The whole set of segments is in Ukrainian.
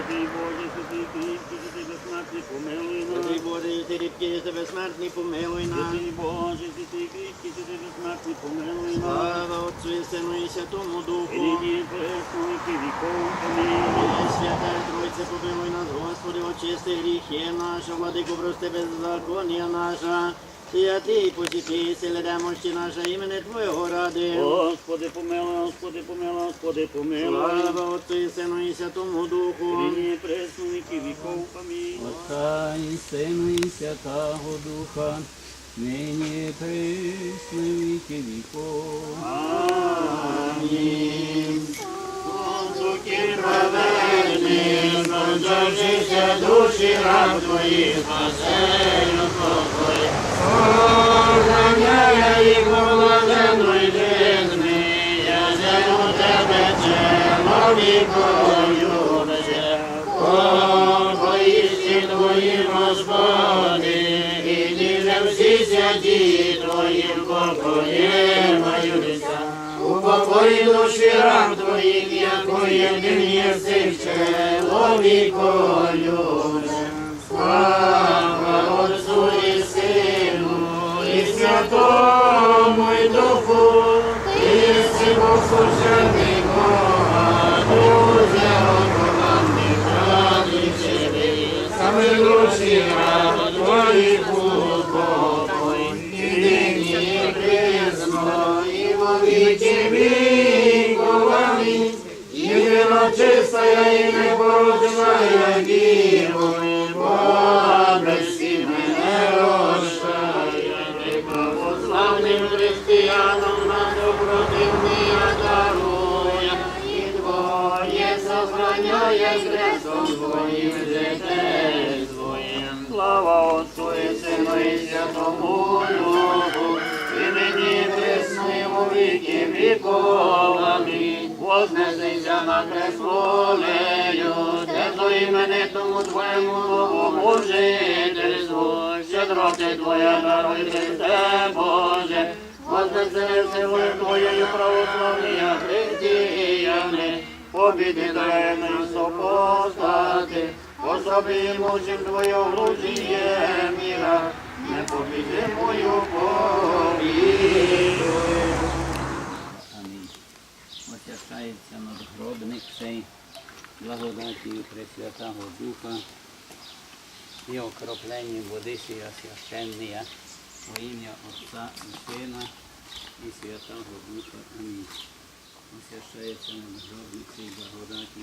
Святий Боже, святий кріпкий. Святий ти безсмертний, помилуй нас. Святий Боже, святий кріпкий, ти безсмертний, помилуй нас. Слава Отцю і Сину і Святому Духу. І рідні пресновики віков, помилуй. Святе Тройце, помилуй нас, Господи, очисти гріхи наші, владику, прости беззаконня наша. Святий посітитель, немощі наша, імени Твоєго ради. Господи, помилуй, Господи, помилуй, Господи, помилуй. Слава Отцу і Сину і Святому Духу. нині і віки віков. Амінь. Отца і Сина і Святого Духа, нині і віки віков. Амінь. Суки праведні, спонжавшися душі раб твої, спасею Упокої душі раб твоїх, якої яко єдин єси чоловікою. Слава Social сохраняє хрестом Твоїм житей своїм. Слава Отцу і Сину і Святому Духу, і нині і присно, і віки віков. Амінь. Вознесися на престолею, де до імени тому Твоєму новому жительству, щедроти Твоя даруй Христе Боже, вознесе силою Твоєю православні християни, побіди даєною сопостати, особи і мужем Твоє оружіє міра, не побіди мою повіру. Амінь. Освящається надгробник цей благодатію Пресвятого Духа і окропленням води сія священния во ім'я Отця і Сина і Святого Духа. Амінь. Освящається надгробник цей благодаті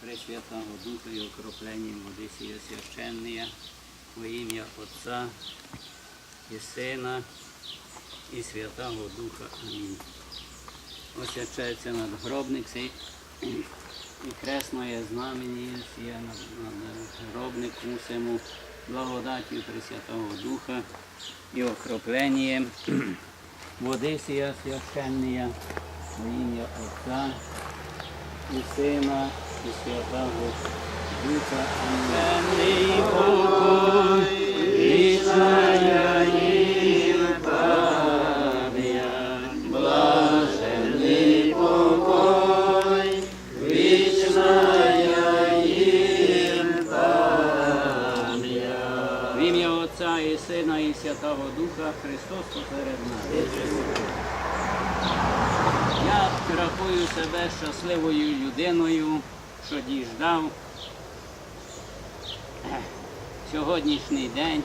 Пресвятого Духа і окропленням води сія священния во ім'я Отця і Сина і Святого Духа. Амінь. Освячається надгробник цей і кресное знамені сіє над, над гробником усему благодаттю Пресвятого Духа і окропленням води сія священния во ім'я Отця і Сина і Святого Духа. Амінь. покой, вічна. Отця і Сина і Святого Духа Христос посеред нас. Я рахую себе щасливою людиною, що діждав. Сьогоднішній день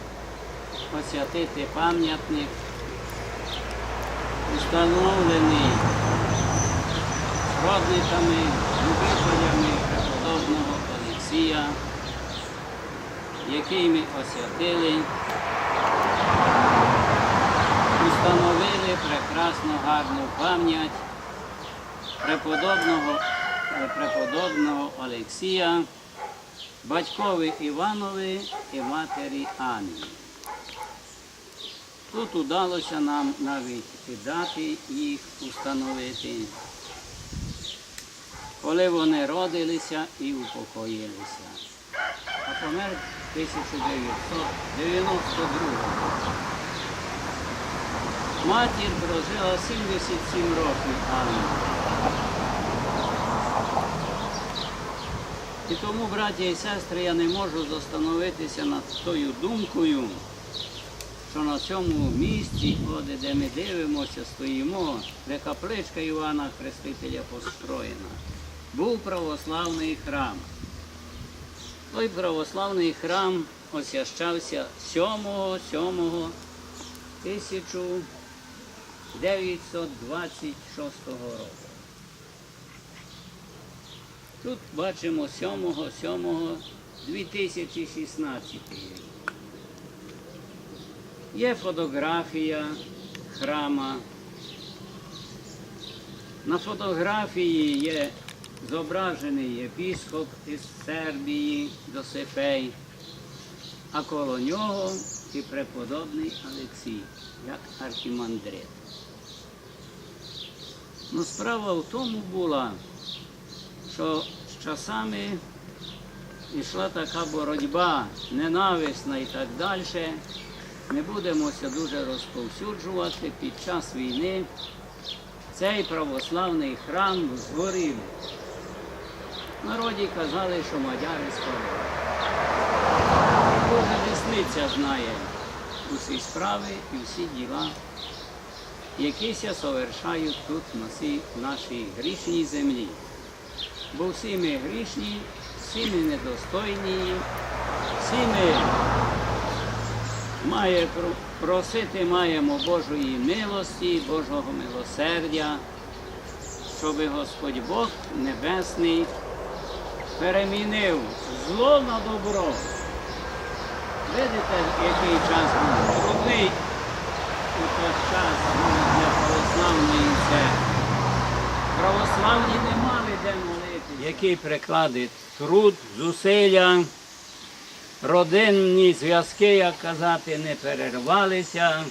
освятити пам'ятник, установлений родниками, любителями преподобного Олексія, який ми освятили, установили прекрасну гарну пам'ять преподобного, преподобного Олексія, батькові Іванові і матері Ані. Тут удалося нам навіть і дати їх установити, коли вони родилися і упокоїлися. А помер 1992 Матір прожила 77 років Анна. І тому, браті і сестри, я не можу застановитися над тою думкою, що на цьому місці, де ми дивимося, стоїмо, де капличка Івана Хрестителя построєна, був православний храм. Той православний храм освящався 7 7 1926 року. Тут бачимо 7 7 2016 рік. Є фотографія храма. На фотографії є зображений єпіскоп із Сербії Досифей, а коло нього і преподобний Олексій, як архімандрит. Ну, справа в тому була, що з часами йшла така боротьба, ненависна і так далі. Не будемося дуже розповсюджувати під час війни. Цей православний храм згорів. Народі казали, що мадяри спалили. Кожна десниця знає усі справи і всі діла, якіся совершають тут на цій нашій грішній землі. Бо всі ми грішні, всі ми недостойні, всі ми має просити маємо Божої милості, Божого милосердя, щоб Господь Бог Небесний перемінив зло на добро. Видите, який час був трудний у той час для православної церкви. Православні не мали де. Який прикладить труд, зусилля, родинні зв'язки, як казати, не перервалися.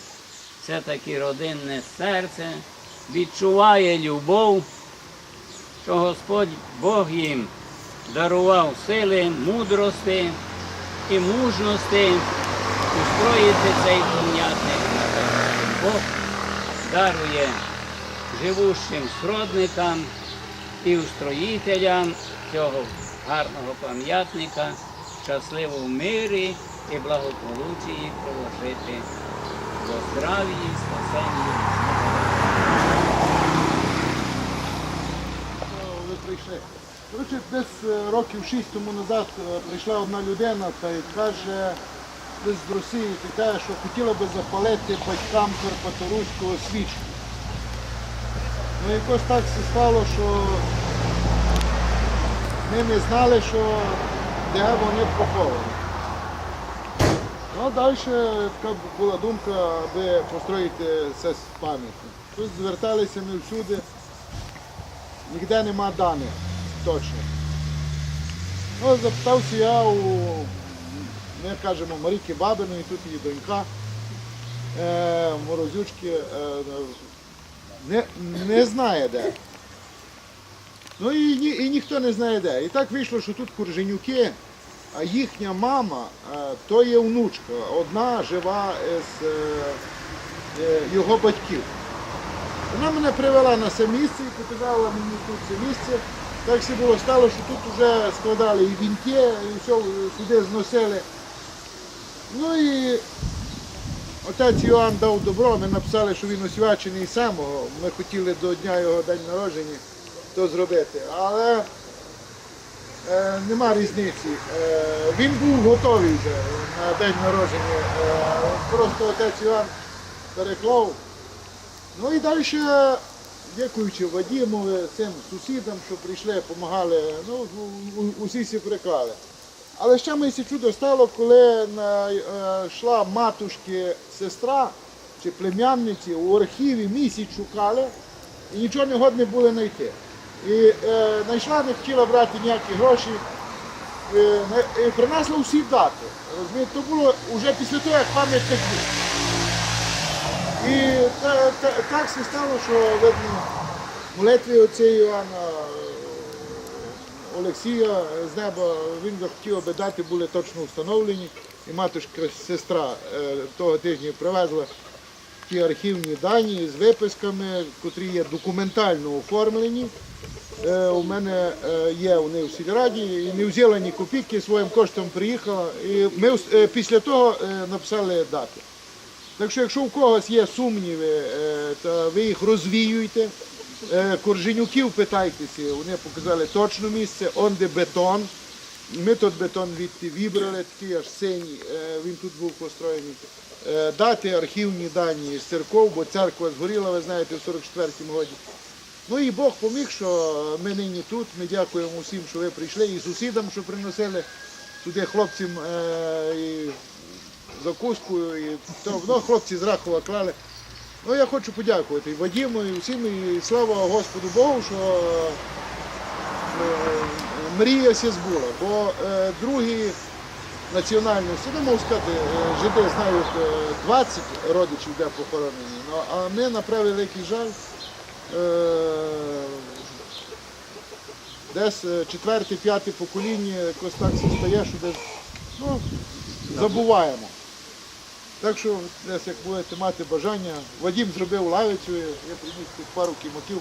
Це таки родинне серце, відчуває любов, що Господь Бог їм дарував сили, мудрості і мужності устроїти цей пам'ятник. Бог дарує живущим сродникам і устроїтелям цього гарного пам'ятника щасливо в мирі і благополуччі прожити до здравії, спасенні. ви прийшли. Коротше, десь е, років шість тому назад е, прийшла одна людина та й каже, десь з Росії, та що хотіла би запалити батькам Карпаторуського свічку. Ну якось так все стало, що ми не знали, що де вони поховані. Ну, а далі була думка, аби построїти це пам'ятник. Тут зверталися ми всюди, ніде нема даних точно. Ну, запитався я у, ми кажемо, Маріки Бабиної, тут її донька, е, Морозючки, е, не, не знає де. Ну і, ні- і ніхто не знає де. І так вийшло, що тут Курженюки, а їхня мама, е, то є внучка, одна жива з е, е, його батьків. Вона мене привела на це місце і показала мені тут це місце. Так все було стало, що тут вже складали і вінки, і все сюди зносили. Ну і отець Іоанн дав добро, ми написали, що він освячений самого. Ми хотіли до дня його день народження то зробити. Але е, нема різниці. Е, він був готовий вже на день народження. Е, просто отець Іван переклав. Ну і далі, дякуючи Вадимові, цим сусідам, що прийшли, допомагали, ну, усі всі приклали. Але ще мені чудо стало, коли е, йшла матушки сестра чи племянниці у архіві місяць шукали і нічого не годні були знайти. І е, знайшла, не хотіла брати ніякі гроші, е, і принесла усі дати. Розумієте, то було вже після того, як пам'ятник був. І та, та, так все стало, що видно, молитві отця Іоанна е, Олексія з неба він захотів, аби дати були точно встановлені. І матушка сестра е, того тижня привезла ті архівні дані з виписками, котрі є документально оформлені. Е, у мене е, є вони в сільраді, і не взяла ні копійки, своїм коштом приїхала. І ми е, після того е, написали дати. Так що, якщо у когось є сумніви, е, то ви їх розвіюєте. Е, Корженюків питайтеся, вони показали точне місце, он де бетон. Ми тут бетон вибрали, такий аж синій, е, він тут був построєний. Е, Дати архівні дані з церков, бо церква згоріла, ви знаєте, в 44-му році. Ну і Бог поміг, що ми нині тут. Ми дякуємо усім, що ви прийшли, і сусідам, що приносили туди хлопцям і закуску, і ну, хлопці з Рахова клали. Ну я хочу подякувати і Вадиму, і всім, і слава Господу Богу, що е, мрія сі збула. Бо е, другі національності, не можу сказати, е, жиди знають е, 20 родичів, де похоронені. Ну, а ми на превеликий жаль. Е, Десь е, четверте, п'яте покоління якось так стає, що десь ну, забуваємо. Так що десь як будете мати бажання, Вадим зробив лавицю, я приніс тут пару кімаків.